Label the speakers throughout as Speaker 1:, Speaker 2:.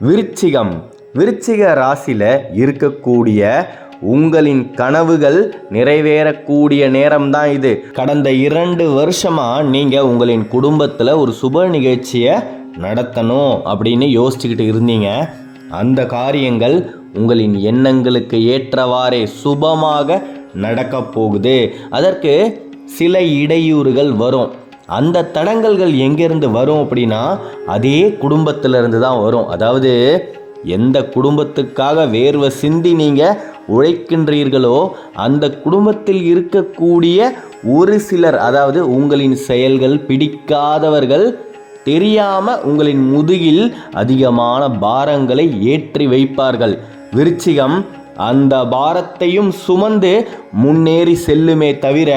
Speaker 1: விருச்சிகம். விருச்சிக ராசியில் இருக்கக்கூடிய உங்களின் கனவுகள் நிறைவேறக்கூடிய நேரம் தான் இது. கடந்த இரண்டு வருஷமாக நீங்கள் உங்களின் குடும்பத்தில் ஒரு சுப நிகழ்ச்சியை நடத்தணும் அப்படின்னு யோசிச்சுக்கிட்டு இருந்தீங்க. அந்த காரியங்கள் உங்களின் எண்ணங்களுக்கு ஏற்றவாறே சுபமாக நடக்கப் போகுது. அதற்கு சில இடையூறுகள் வரும். அந்த தடங்கல்கள் எங்கேருந்து வரும் அப்படின்னா அதே குடும்பத்திலிருந்து தான் வரும். அதாவது எந்த குடும்பத்துக்காக வேர்வை சிந்தி நீங்கள் உழைக்கின்றீர்களோ அந்த குடும்பத்தில் இருக்கக்கூடிய ஒரு சிலர் அதாவது உங்களின் செயல்கள் பிடிக்காதவர்கள் தெரியாமல் உங்களின் முதுகில் அதிகமான பாரங்களை ஏற்றி வைப்பார்கள். விருச்சிகம் அந்த பாரத்தையும் சுமந்து முன்னேறி செல்லுமே தவிர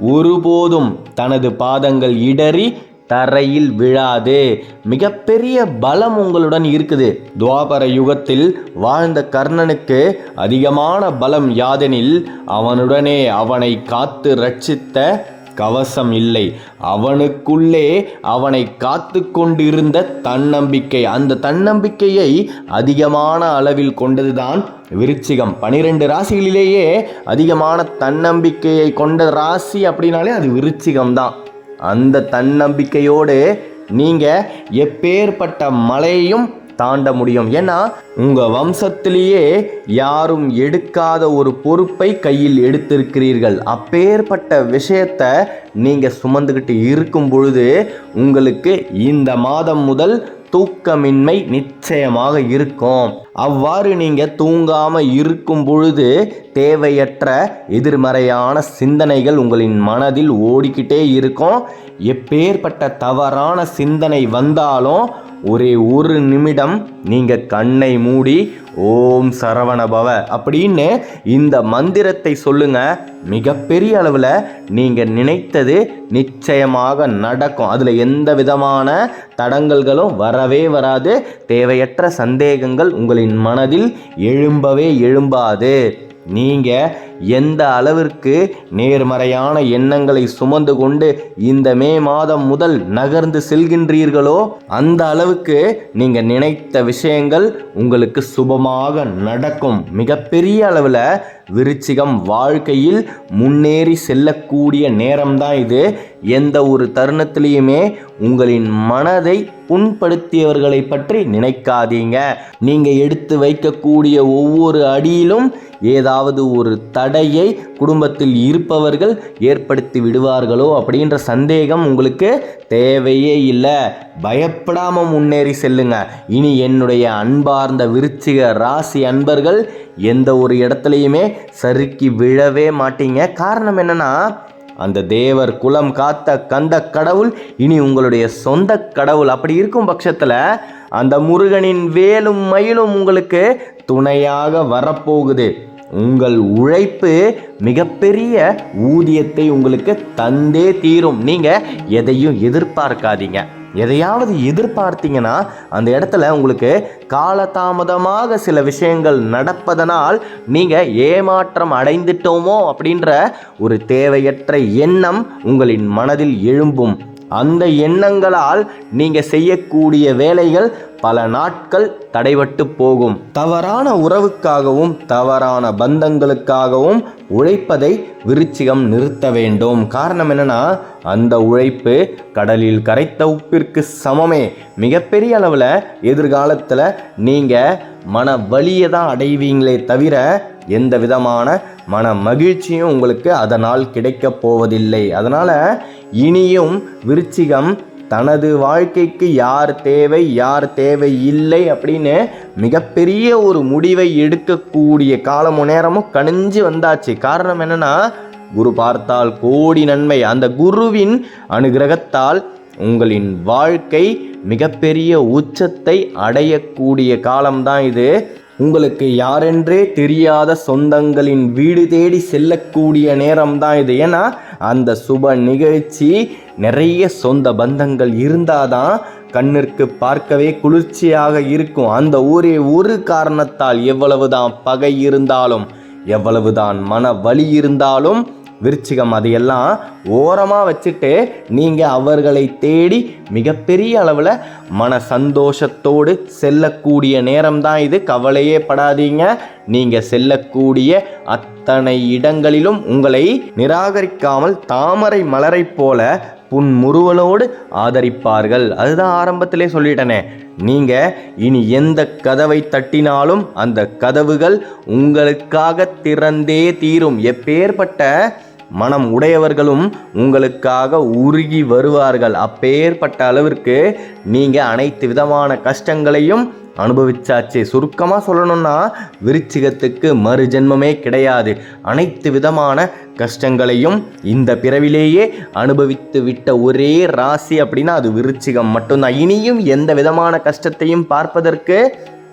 Speaker 1: ஒருபோதும் தனது பாதங்கள் இடறி தரையில் விழாது. மிகப்பெரிய பலம் உங்களுடன் இருக்குது. துவாபர யுகத்தில் வாழ்ந்த கர்ணனுக்கு அதிகமான பலம் யாதெனில் அவனுடனே அவனை காத்து ரட்சித்த கவசம் இல்லை. அவனுக்குள்ளே அவனை காத்து கொண்டிருந்த தன்னம்பிக்கை. அந்த தன்னம்பிக்கையை அதிகமான அளவில் கொண்டதுதான் விருச்சிகம். பனிரெண்டு ராசிகளிலேயே அதிகமான தன்னம்பிக்கையை கொண்ட ராசி அப்படின்னாலே அது விருச்சிகம் தான் அந்த தன்னம்பிக்கையோடு நீங்கள் எப்பேற்பட்ட மலையையும் தாண்ட முடியும். ஏன்னா உங்கள் வம்சத்திலேயே யாரும் எடுக்காத ஒரு பொறுப்பை கையில் எடுத்திருக்கிறீர்கள். அப்பேற்பட்ட விஷயத்த நீங்கள் சுமந்துக்கிட்டு இருக்கும் பொழுது உங்களுக்கு இந்த மாதம் முதல் தூக்கமின்மை நிச்சயமாக இருக்கும். அவ்வாறு நீங்க தூங்காம இருக்கும் பொழுது தேவையற்ற எதிர்மறையான சிந்தனைகள் உங்களின் மனதில் ஓடிக்கிட்டே இருக்கும். எப்பேற்பட்ட தவறான சிந்தனை வந்தாலும் ஒரே ஒரு நிமிடம் நீங்கள் கண்ணை மூடி ஓம் சரவணபவ அப்படின்னு இந்த மந்திரத்தை சொல்லுங்க. மிகப்பெரிய அளவில் நீங்கள் நினைத்தது நிச்சயமாக நடக்கும். அதில் எந்த விதமான தடங்கல்களும் வரவே வராது. தேவையற்ற சந்தேகங்கள் உங்களின் மனதில் எழும்பவே எழும்பாது. நீங்கள் எந்த அளவிற்கு நேர்மறையான எண்ணங்களை சுமந்து கொண்டு இந்த மே மாதம் முதல் நகர்ந்து செல்கின்றீர்களோ அந்த அளவுக்கு நீங்கள் நினைத்த விஷயங்கள் உங்களுக்கு சுபமாக நடக்கும். மிகப்பெரிய அளவில் விருச்சிகம் வாழ்க்கையில் முன்னேறி செல்லக்கூடிய நேரம்தான் இது. எந்த ஒரு தருணத்திலையுமே உங்களின் மனதை புண்படுத்தியவர்களை பற்றி நினைக்காதீங்க. நீங்கள் எடுத்து வைக்கக்கூடிய ஒவ்வொரு அடியிலும் ஏதாவது ஒரு தடையை குடும்பத்தில் இருப்பவர்கள் ஏற்படுத்தி விடுவார்களோ அப்படின்ற சந்தேகம் உங்களுக்கு தேவையே இல்லை. பயப்படாமல் முன்னேறி செல்லுங்க. இனி என்னுடைய அன்பார்ந்த விருச்சிக ராசி அன்பர்கள் எந்த ஒரு இடத்துலையுமே சறுக்கி விழவே மாட்டீங்க. காரணம் என்னன்னா அந்த தேவர் குலம் காத்த கந்த கடவுள் இனி உங்களுடைய சொந்த கடவுள். அப்படி இருக்கும் பட்சத்தில் அந்த முருகனின் வேலும் மயிலும் உங்களுக்கு துணையாக வரப்போகுது. உங்கள் உழைப்பு மிகப்பெரிய ஊதியத்தை உங்களுக்கு தந்தே தீரும். நீங்கள் எதையும் எதிர்பார்க்காதீங்க. எதையாவது எதிர்பார்த்தீங்கன்னா அந்த இடத்துல உங்களுக்கு காலதாமதமாக சில விஷயங்கள் நடப்பதனால் நீங்கள் ஏமாற்றம் அடைந்துட்டோமோ அப்படின்ற ஒரு தேவையற்ற எண்ணம் உங்களின் மனதில் எழும்பும். அந்த எண்ணங்களால் நீங்கள் செய்யக்கூடிய வேலைகள் பல நாட்கள் தடைபட்டு போகும். தவறான உறவுக்காகவும் தவறான பந்தங்களுக்காகவும் உழைப்பதை விருச்சிகம் நிறுத்த வேண்டும். காரணம் என்னன்னா அந்த உழைப்பு கடலில் கரைத்த உப்பிற்கு சமமே. மிகப்பெரிய அளவில் எதிர்காலத்தில் நீங்கள் மன வலியை தான் அடைவீங்களே தவிர எந்த விதமான மன மகிழ்ச்சியும் உங்களுக்கு அதனால் கிடைக்கப் போவதில்லை. அதனால் இனியும் விருச்சிகம் தனது வாழ்க்கைக்கு யார் தேவை யார் தேவை இல்லை அப்படின்னு மிகப்பெரிய ஒரு முடிவை எடுக்கக்கூடிய காலமும் நேரமும் கணிஞ்சு வந்தாச்சு. காரணம் என்னன்னா குரு பார்த்தால் கோடி நன்மை. அந்த குருவின் அனுகிரகத்தால் உங்களின் வாழ்க்கை மிகப்பெரிய உச்சத்தை அடையக்கூடிய காலம்தான் இது. உங்களுக்கு யாரென்றே தெரியாத சொந்தங்களின் வீடு தேடி செல்லக்கூடிய நேரம்தான் இது. ஏன்னா அந்த சுப நிகழ்ச்சி நிறைய சொந்த பந்தங்கள் இருந்தாதான் கண்ணிற்கு பார்க்கவே குளிர்ச்சியாக இருக்கும். அந்த ஊரே ஒரு காரணத்தால் எவ்வளவுதான் பகை இருந்தாலும் எவ்வளவுதான் மன வலி இருந்தாலும் விருச்சிகம் அதையெல்லாம் ஓரமாக வச்சுட்டு நீங்கள் அவர்களை தேடி மிகப்பெரிய அளவில் மன சந்தோஷத்தோடு செல்லக்கூடிய நேரம் தான் இது. கவலையே படாதீங்க. நீங்கள் செல்லக்கூடிய அத்தனை இடங்களிலும் உங்களை நிராகரிக்காமல் தாமரை மலரைப் போல புன்முறுவலோடு ஆதரிப்பார்கள். அதுதான் ஆரம்பத்திலே சொல்லிட்டனே. நீங்கள் இனி எந்த கதவை தட்டினாலும் அந்த கதவுகள் உங்களுக்காக திறந்தே தீரும். எப்பேற்பட்ட மனம் உடையவர்களும் உங்களுக்காக உருகி வருவார்கள். அப்பேற்பட்ட அளவிற்கு நீங்கள் அனைத்து விதமான கஷ்டங்களையும் அனுபவிச்சாச்சு. சுருக்கமாக சொல்லணும்னா விருச்சிகத்துக்கு மறு ஜென்மமே கிடையாது. அனைத்து விதமான கஷ்டங்களையும் இந்த பிறவிலேயே அனுபவித்து விட்ட ஒரே ராசி அப்படின்னா அது விருச்சிகம் மட்டும்தான். இனியும் எந்த விதமான கஷ்டத்தையும் பார்ப்பதற்கு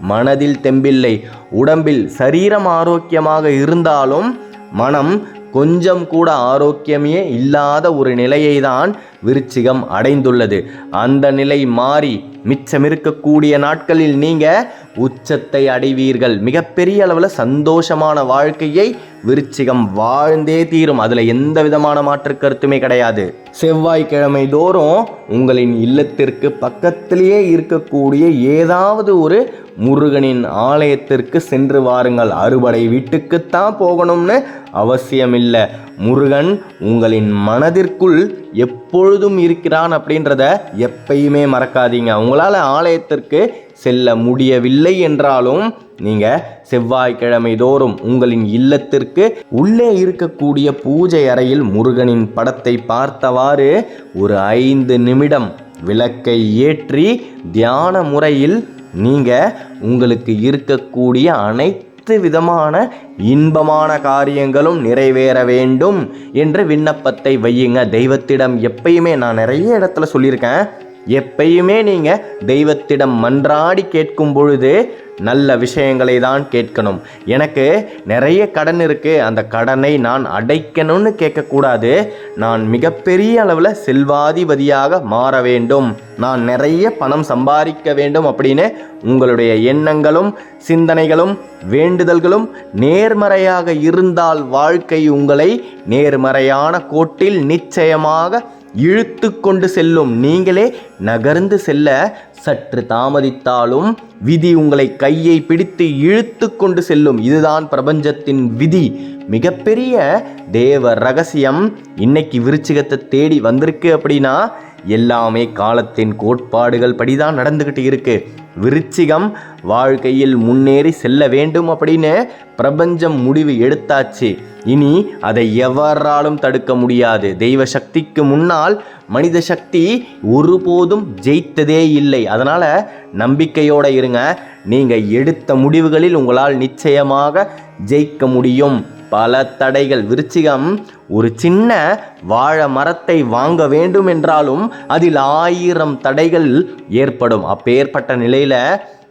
Speaker 1: மனதில் தெம்பில்லை. உடம்பில் சரீரம் ஆரோக்கியமாக இருந்தாலும் மனம் கொஞ்சம் கூட ஆரோக்கியமே இல்லாத ஒரு நிலையை தான் விருச்சிகம் அடைந்துள்ளது. அந்த நிலை மாறி மிச்சம் இருக்கக்கூடிய நாட்களில் நீங்க உச்சத்தை அடைவீர்கள். மிகப்பெரிய அளவில் சந்தோஷமான வாழ்க்கையை விருச்சிகம் வாழ்ந்தே தீரும். அதுல எந்த விதமான மாற்று கருத்துமே கிடையாது. செவ்வாய்க்கிழமை தோறும் உங்களின் இல்லத்திற்கு பக்கத்திலேயே இருக்கக்கூடிய ஏதாவது ஒரு முருகனின் ஆலயத்திற்கு சென்று வாருங்கள். அறுபடை வீட்டுக்குத்தான் போகணும்னு அவசியமில்லை. முருகன் உங்களின் மனதிற்குள் எப்பொழுதும் இருக்கிறான் அப்படின்றத எப்பயுமே மறக்காதீங்க. உங்களால் ஆலயத்திற்கு செல்ல முடியவில்லை என்றாலும் நீங்கள் செவ்வாய்க்கிழமை தோறும் உங்களின் இல்லத்திற்கு உள்ளே இருக்கக்கூடிய பூஜை அறையில் முருகனின் படத்தை பார்த்தவாறு ஒரு ஐந்து நிமிடம் விளக்கை ஏற்றி தியான முறையில் நீங்கள் உங்களுக்கு இருக்கக்கூடிய அனைத்து விதமான இன்பமான காரியங்களும் நிறைவேற வேண்டும் என்று விண்ணப்பத்தை வையுங்க. தெய்வத்திடம் எப்பயுமே நான் நிறைய இடத்துல சொல்லியிருக்கேன். எப்பயுமே நீங்கள் தெய்வத்திடம் மன்றாடி கேட்கும் பொழுது நல்ல விஷயங்களை தான் கேட்கணும். எனக்கு நிறைய கடன் இருக்குது அந்த கடனை நான் அடைக்கணும்னு கேட்கக்கூடாது. நான் மிகப்பெரிய அளவில் செல்வாதிபதியாக மாற வேண்டும். நான் நிறைய பணம் சம்பாதிக்க வேண்டும் அப்படின்னு உங்களுடைய எண்ணங்களும் சிந்தனைகளும் வேண்டுதல்களும் நேர்மறையாக இருந்தால் வாழ்க்கை உங்களை நேர்மறையான கோட்டில் நிச்சயமாக இழுத்து கொண்டு செல்லும். நீங்களே நகர்ந்து செல்ல சற்று தாமதித்தாலும் விதி உங்களை கையை பிடித்து இழுத்து கொண்டு செல்லும். இதுதான் பிரபஞ்சத்தின் விதி. மிகப்பெரிய தேவ ரகசியம் இன்னைக்கு விருச்சிகத்தை தேடி வந்திருக்கு அப்படின்னா எல்லாமே காலத்தின் கோட்பாடுகள் படிதான் நடந்துக்கிட்டு இருக்கு. விருச்சிகம் வாழ்க்கையில் முன்னேறி செல்ல வேண்டும் அப்படின்னு பிரபஞ்சம் முடிவு எடுத்தாச்சு. இனி அதை எவராலும் தடுக்க முடியாது. தெய்வ சக்திக்கு முன்னால் மனித சக்தி ஒருபோதும் ஜெயித்ததே இல்லை. அதனால் நம்பிக்கையோடு இருங்க. நீங்கள் எடுத்த முடிவுகளில் உங்களால் நிச்சயமாக ஜெயிக்க முடியும். பல தடைகள். விருச்சிகம் ஒரு சின்ன வாழை மரத்தை வாங்க வேண்டும் என்றாலும் அதில் ஆயிரம் தடைகள் ஏற்படும். அப்பேற்பட்ட நிலையில்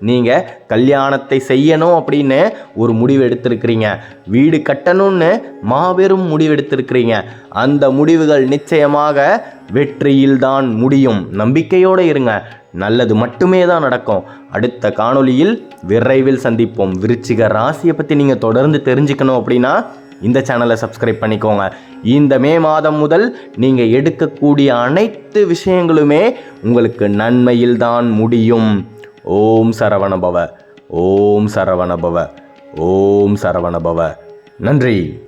Speaker 1: நீங்கள் கல்யாணத்தை செய்யணும் அப்படின்னு ஒரு முடிவு எடுத்திருக்கிறீங்க. வீடு கட்டணும்னு மாபெரும் முடிவு எடுத்திருக்கிறீங்க. அந்த முடிவுகள் நிச்சயமாக வெற்றியில்தான் முடியும். நம்பிக்கையோடு இருங்க. நல்லது மட்டுமே தான் நடக்கும். அடுத்த காணொலியில் விரைவில் சந்திப்போம். விருச்சிக ராசியை பற்றி நீங்கள் தொடர்ந்து தெரிஞ்சுக்கணும் அப்படின்னா இந்த சேனலை சப்ஸ்கிரைப் பண்ணிக்கோங்க. இந்த மே மாதம் முதல் நீங்கள் எடுக்கக்கூடிய அனைத்து விஷயங்களுமே உங்களுக்கு நன்மையில் தான் முடியும். ஓம் சரவணபவ ஓம் சரவணபவ ஓம் சரவணபவ. நன்றி.